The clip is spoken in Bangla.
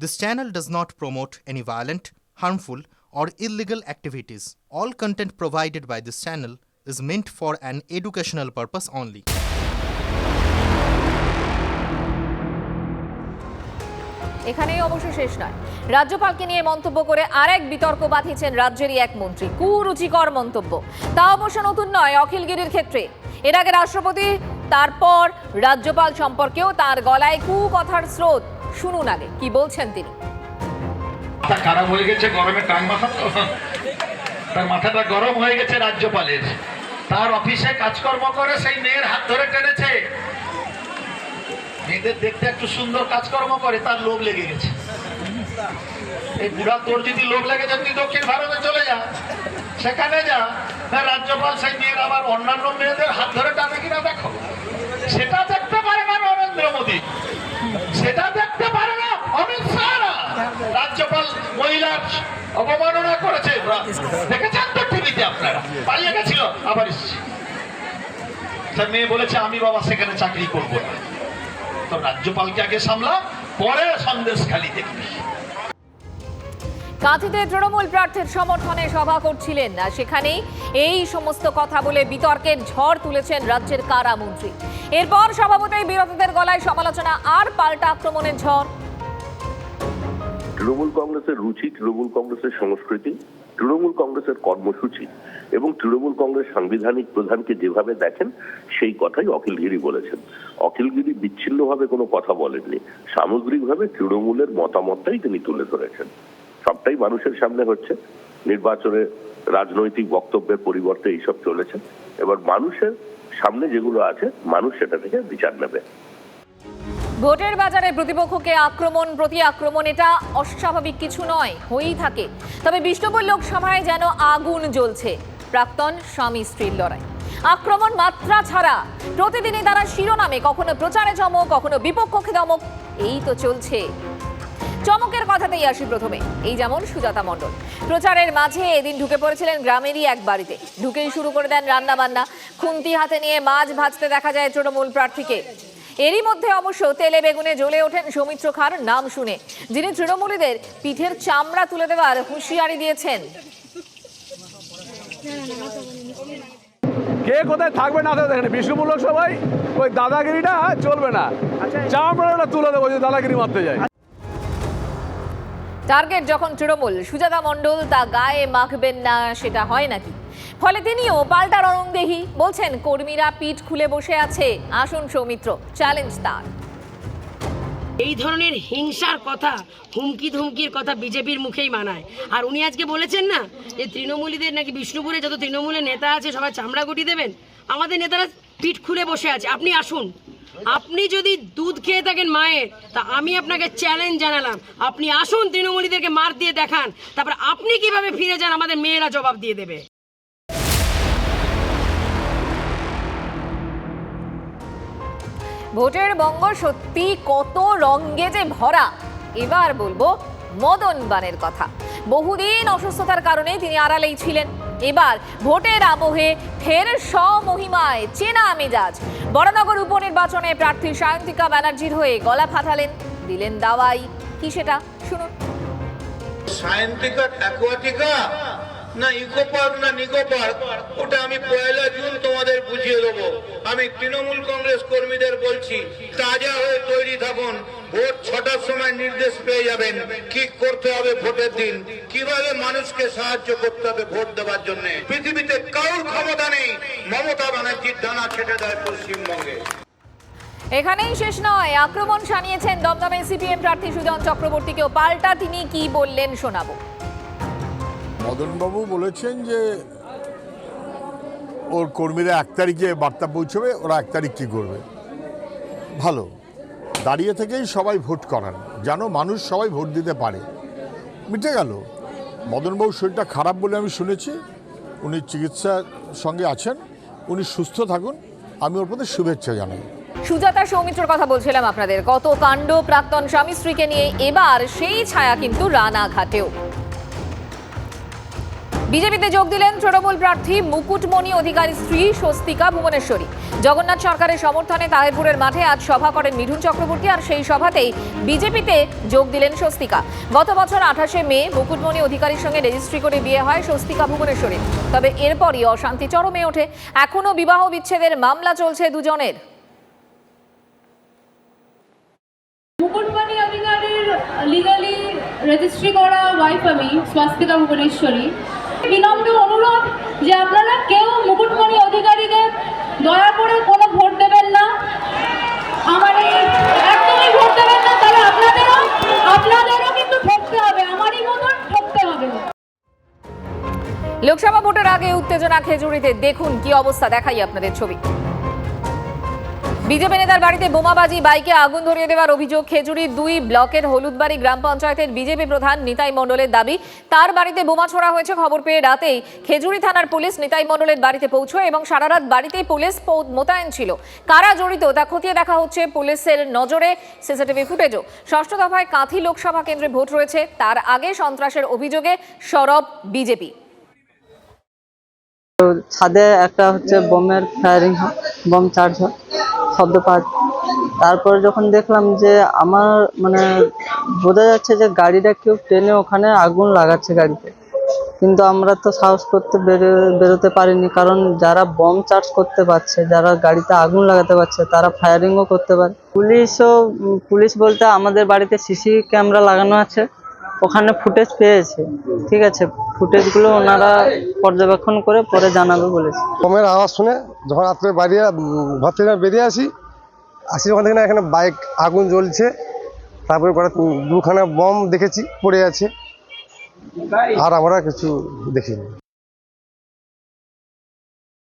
This channel does not promote any violent, harmful, or illegal activities. All content provided by this channel is meant for an educational purpose only. এখানেই অবশ্য শেষ নয় রাজ্যপালকে নিয়ে মন্তব্য করে আরেক বিতর্ক বাঁধিয়েছেন রাজ্যেরই এক মন্ত্রী কুরুচিকর মন্তব্য তা অবশ্য নতুন নয় অখিলগিরির ক্ষেত্রে এর আগে রাষ্ট্রপতি তারপর রাজ্যপাল সম্পর্কেও তার গলায় কু কথার স্রোত। শুনুন আগে, কি বলছেন তিনি? খারাপ হয়ে গেছে, গরমে টাং মাথা তার মাথাটা গরম হয়ে গেছে রাজ্যপালের। তার অফিসে কাজকর্ম করে সেই মেয়ের হাত ধরে টেনেছে। মেয়েদের দেখতে একটু সুন্দর কাজকর্ম করে, তার লোভ লেগে গেছে। এই বুড়া তোর যদি লোভ লেগে যায় তুই দক্ষিণ ভারতে চলে যা। সেখানে যা হ্যাঁ, রাজ্যপাল সেই মেয়ের আবার অন্যান্য মেয়েদের হাত ধরে টানে কিনা দেখো। সেটা দেখতে পারে না নরেন্দ্র মোদী। সেটা দেখতে পারে না অমিত শাহ। না। রাজ্যপাল মহিলার অবমাননা করেছে। দেখেছেন তো টিভিতে আপনারা? পালিয়ে গেছিল আবার মেয়ে বলেছে আমি বাবা সেখানে চাকরি করব না। তো রাজ্যপালকে আগে সামলা পরে সন্দেশ খালি দেখবি। কাঁথিতে তৃণমূল প্রার্থীর সমর্থনে সভা করছিলেন। আর সেখানেই এই সমস্ত কথা বলে বিতর্কের ঝড় তুলেছেন রাজ্যের কারামন্ত্রী এরপর স্বভাবতই বিরোধীদের গলায় সমালোচনা, আর পাল্টা আক্রমণের ঝড়। তৃণমূল কংগ্রেসের রুচি, তৃণমূল কংগ্রেসের সংস্কৃতি, তৃণমূল কংগ্রেসের কর্মসূচি এবং তৃণমূল কংগ্রেস সাংবিধানিক প্রধানকে যেভাবে দেখেন, সেই কথাই অখিলগিরি বলেছেন। অখিলগিরি বিচ্ছিন্নভাবে কোনো কথা বলেননি। সামগ্রিকভাবে তৃণমূলের মতামতটাই তিনি তুলে ধরেছেন। সবটাই মানুষের সামনে হচ্ছে। নির্বাচনে রাজনৈতিক বক্তব্যের পরিবর্তে এইসব চলেছে। এবার মানুষের সামনে যেগুলো আছে, মানুষ সেটা থেকে বিচার নেবে। ভোটের বাজারে প্রতিপক্ষকে আক্রমণ প্রতি আক্রমণ, এটা অস্বাভাবিক কিছু নয়, হয়েই থাকে। তবে বিষ্ণুপুর লোকসভায় যেন আগুন জ্বলছে, প্রাক্তন স্বামী স্ত্রীর লড়াই। আক্রমণ মাত্রা ছাড়া প্রতিদিনই তারা শিরোনামে, কখনো প্রচারে চমক, কখনো বিপক্ষকে দমক, এই তো চলছে। চমকের কথাতেই আসি প্রথমে। এই যেমন সুজাতা মণ্ডল। প্রচারের মাঝে এদিন ঢুকে পড়েছিলেন গ্রামেরই এক বাড়িতে। ঢুকেই শুরু করে দেন রান্না বান্না খুন্তি হাতে নিয়ে মাছ ভাজতে দেখা যায় তৃণমূল প্রার্থীকে। এরই মধ্যে অবশ্য তেলে বেগুনে জ্বলে ওঠেন সৌমিত্র খার নাম শুনে যিনি তৃণমূলীদের পিঠের চামড়া তুলে দেওয়ার হুঁশিয়ারি দিয়েছেন। কে কোথায় থাকবে না দেখেন বিষ্ণুপুর লোকসভায় ওই দাদাগিরিটা চলবে না। চামড়াটা তুলে দেবো যদি দাদাগিরি মারতে যায়। টার্গেট যখন তৃণমূল, সুজাতা মণ্ডল তা গায়ে মাখবেন না, সেটা হয় নাকি? ফলে তিনিও পাল্টা রণংদেহী, বলছেন কর্মীরা পিঠ খুলে বসে আছে। আসুন সৌমিত্র চ্যালেঞ্জ তার। এই ধরনের হিংসার কথা হুমকি ধুমকির কথা বিজেপির মুখেই মানায়। আর উনি আজকে বলেছেন না যে তৃণমূলীদের নাকি বিষ্ণুপুরে যত তৃণমূলের নেতা আছে, সবাই চামড়া গুটি দেবেন? আমাদের নেতারা পিঠ খুলে বসে আছে। আপনি আসুন। আপনি যদি দুধ খেয়ে থাকেন মায়ের, তা আমি আপনাকে চ্যালেঞ্জ জানালাম। আপনি আসুন তৃণমূলীদেরকে মার দিয়ে দেখান। তারপর আপনি কীভাবে ফিরে যান, আমাদের মেয়েরা জবাব দিয়ে দেবে। ভোটের বঙ্গ সত্যি কত রঙ্গে যে ভরা। এবার বলব মদন বানের কথা। বহুদিন অসুস্থতার কারণে তিনি আড়ালেই ছিলেন। এবার ভোটের আবহে ফের স্বমহিমায় চেনা মেজাজ। বড়নগর উপনির্বাচনে প্রার্থী সায়ন্তিকা ব্যানার্জির হয়ে গলা ফাটালেন দিলেন দাওয়াই। কি সেটা? শুনুন। না ইকো পার্ক না নিকো পার্ক? ওটা আমি পয়লা জুন তোমাদের বুঝিয়ে দেবো। আমি তৃণমূল কংগ্রেস কর্মীদের বলছি তাজা হয়ে তৈরি থাকুন। ভোট ছটার সময় নির্দেশ পেয়ে যাবেন। কি করতে হবে ভোটের দিন? কীভাবে মানুষকে সাহায্য করতে হবে ভোট দেওয়ার জন্য? পৃথিবীতে কারোর ক্ষমতা নেই। মমতা ব্যানার্জির ডানা ছেটে দেয় পশ্চিমবঙ্গে। এখানেই শেষ নয়। আক্রমণ শানিয়েছেন দমদমে সিপিএম প্রার্থী সুজন চক্রবর্তীকেও পাল্টা তিনি কি বললেন শোনাবো। মদনবাবু বলেছেন যে ওর কর্মীরা এক তারিখে বার্তা পৌঁছবে, ওরা এক তারিখ কী করবে? ভালো। দাঁড়িয়ে থেকেই সবাই ভোট করান, যেন মানুষ সবাই ভোট দিতে পারে। মিটে গেল। মদনবাবুর শরীরটা খারাপ বলে আমি শুনেছি। উনি চিকিৎসার সঙ্গে আছেন, উনি সুস্থ থাকুন। আমি ওর প্রতি শুভেচ্ছা জানাই। সুজাতা সৌমিত্রর কথা বলছিলাম আপনাদের। কত কাণ্ড প্রাক্তন স্বামী স্ত্রীকে নিয়ে এবার সেই ছায়া কিন্তু রানাঘাটেও। বিজেপিতে যোগ দিলেন তৃণমূল প্রার্থী মুকুটমণি অধিকারী স্ত্রী স্বস্তিকা ভুবনেশ্বরী। জগন্নাথ সরকারের সমর্থনে তাহেরপুরের মাঠে আজ সভা করেন মিঠুন চক্রবর্তী আর সেই সভাতেই বিজেপিতে যোগ দিলেন স্বস্তিকা। গত বছর আঠাশে মে মুকুটমণি অধিকারীর সঙ্গে রেজিস্ট্রি করে বিয়ে হয় স্বস্তিকা ভুবনেশ্বরী তবে এরপরই অশান্তি চরমে ওঠে। এখনও বিবাহ বিচ্ছেদের মামলা চলছে দুজনের। লিগালি রেজিস্ট্রি করা ওয়াইফ আমি, স্বাস্তিকা ভুবনেশ্বরী। বিনম্র অনুরোধ যে আপনারা কেউ মুকুটমণি অধিকারীকে দয়া করে কোনো ভোট দেবেন না। আমার এই একদমই ভোট দেবেন না, তাহলে আপনাদেরও আপনাদেরও কিন্তু ঠকতে হবে, আমারই মতন ঠকতে হবে। লোকসভা ভোটের আগে উত্তেজনা খেজুরিতে, দেখুন কি অবস্থা দেখাই আপনাদের ছবি। বিজেপি নেতার বাড়িতে বোমাবাজি, বাইকে আগুন ধরিয়ে দেওয়ার অভিযোগ খেজুরির দুই ব্লকের হলুদবাড়ি গ্রাম পঞ্চায়েতের বিজেপি প্রধান নিতাই মণ্ডলের দাবি। তার বাড়িতে বোমা ছোড়া হয়েছে খবর পেয়ে রাতেই খেজুরি থানার পুলিশ নিতাই মণ্ডলের বাড়িতে পৌঁছয় এবং সারা রাত বাড়িতেই পুলিশ মোতায়েন ছিল। কারা জড়িত তা খতিয়ে দেখা হচ্ছে পুলিশের নজরে। সিসিটিভি ফুটেজও। ষষ্ঠ দফায় কাঁথি লোকসভা কেন্দ্রে ভোট রয়েছে। তার আগে সন্ত্রাসের অভিযোগে সরব বিজেপি। ছাদে একটা হচ্ছে বোমের ফায়ারিং বোম চার্জ হয়। শব্দ যায়। তারপরে যখন দেখলাম যে আমার মানে বোঝা যাচ্ছে যে গাড়িটা কেউ টেনে ওখানে আগুন লাগাচ্ছে গাড়িতে। কিন্তু আমরা তো সাহস করতে বেরো, বেরোতে পারিনি কারণ যারা বম চার্জ করতে পারছে, যারা গাড়িতে আগুন লাগাতে পারছে, তারা ফায়ারিংও করতে পারে। পুলিশও পুলিশ বলতে আমাদের বাড়িতে সিসি ক্যামেরা লাগানো আছে। ওখানে ফুটেজ পেয়েছে। ঠিক আছে ফুটেজগুলো ওনারা পর্যবেক্ষণ করে পরে জানাবে বলেছে। বোমের আওয়াজ শুনে যখন রাত্রে বাইরে ঘর থেকে বেরিয়ে আসি আসি যখন দেখি না, এখানে বাইক, আগুন জ্বলছে। তারপরে কটা দুখানা বম দেখেছি, পড়ে আছে। আর আমরা কিছু দেখিনি।